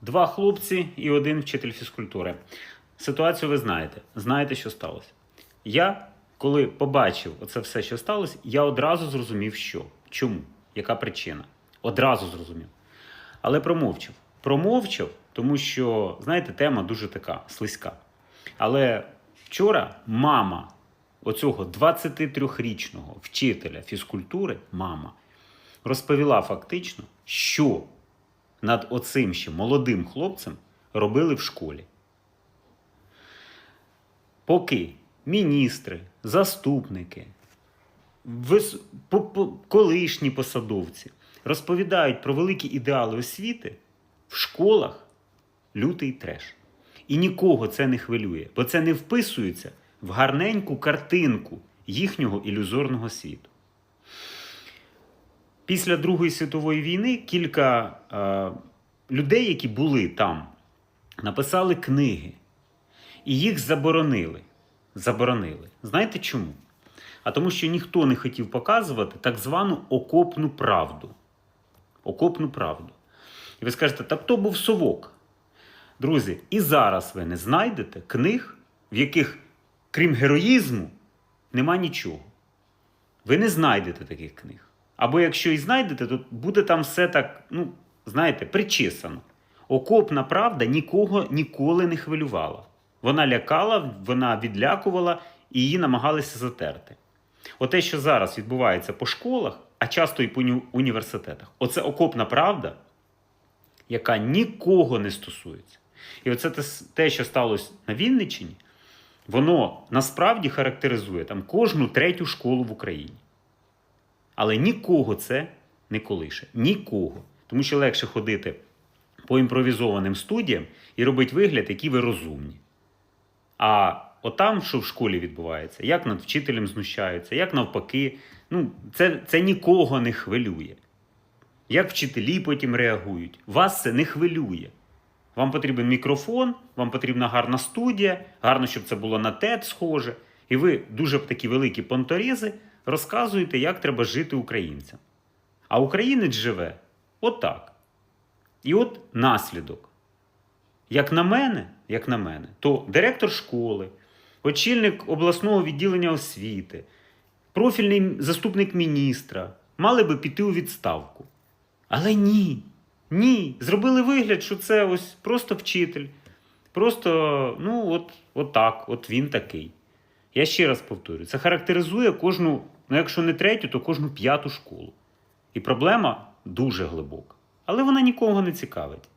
Два хлопці і один вчитель фізкультури. Ситуацію ви знаєте. Знаєте, що сталося. Я, коли побачив оце все, що сталося, я одразу зрозумів, що. Чому? Яка причина? Одразу зрозумів. Але промовчав. Промовчав, тому що, знаєте, тема дуже така слизька. Але вчора мама оцього 23-річного вчителя фізкультури, мама, розповіла фактично, що над оцим ще молодим хлопцем робили в школі. Поки міністри, заступники, вис... по- по- колишні посадовці розповідають про великі ідеали освіти, в школах лютий треш. І нікого це не хвилює, бо це не вписується в гарненьку картинку їхнього ілюзорного світу. Після Другої світової війни кілька е, людей, які були там, написали книги, і їх заборонили. Заборонили. Знаєте чому? А тому, що ніхто не хотів показувати так звану окопну правду. Окопну правду. І ви скажете, так то був совок. Друзі, і зараз ви не знайдете книг, в яких, крім героїзму, нема нічого. Ви не знайдете таких книг. Або якщо і знайдете, то буде там все так, ну, знаєте, причесано. Окопна правда нікого ніколи не хвилювала. Вона лякала, вона відлякувала і її намагалися затерти. Оте, що зараз відбувається по школах, а часто і по університетах, оце окопна правда, яка нікого не стосується. І оце те, що сталося на Вінниччині, воно насправді характеризує там кожну третю школу в Україні. Але нікого це не колише. Нікого. Тому що легше ходити по імпровізованим студіям і робити вигляд, які ви розумні. А отам, що в школі відбувається, як над вчителем знущаються, як навпаки, ну, це, це нікого не хвилює. Як вчителі потім реагують, вас це не хвилює. Вам потрібен мікрофон, вам потрібна гарна студія, гарно, щоб це було на TED схоже. І ви дуже такі великі понторізи розказуєте, як треба жити українцям. А українець живе отак. І от наслідок. Як на мене, як на мене, то директор школи, очільник обласного відділення освіти, профільний заступник міністра мали би піти у відставку. Але ні, ні. Зробили вигляд, що це ось просто вчитель. Просто, ну, от, от так, от він такий. Я ще раз повторюю, це характеризує кожну, ну якщо не третю, то кожну п'яту школу. І проблема дуже глибока. Але вона нікого не цікавить.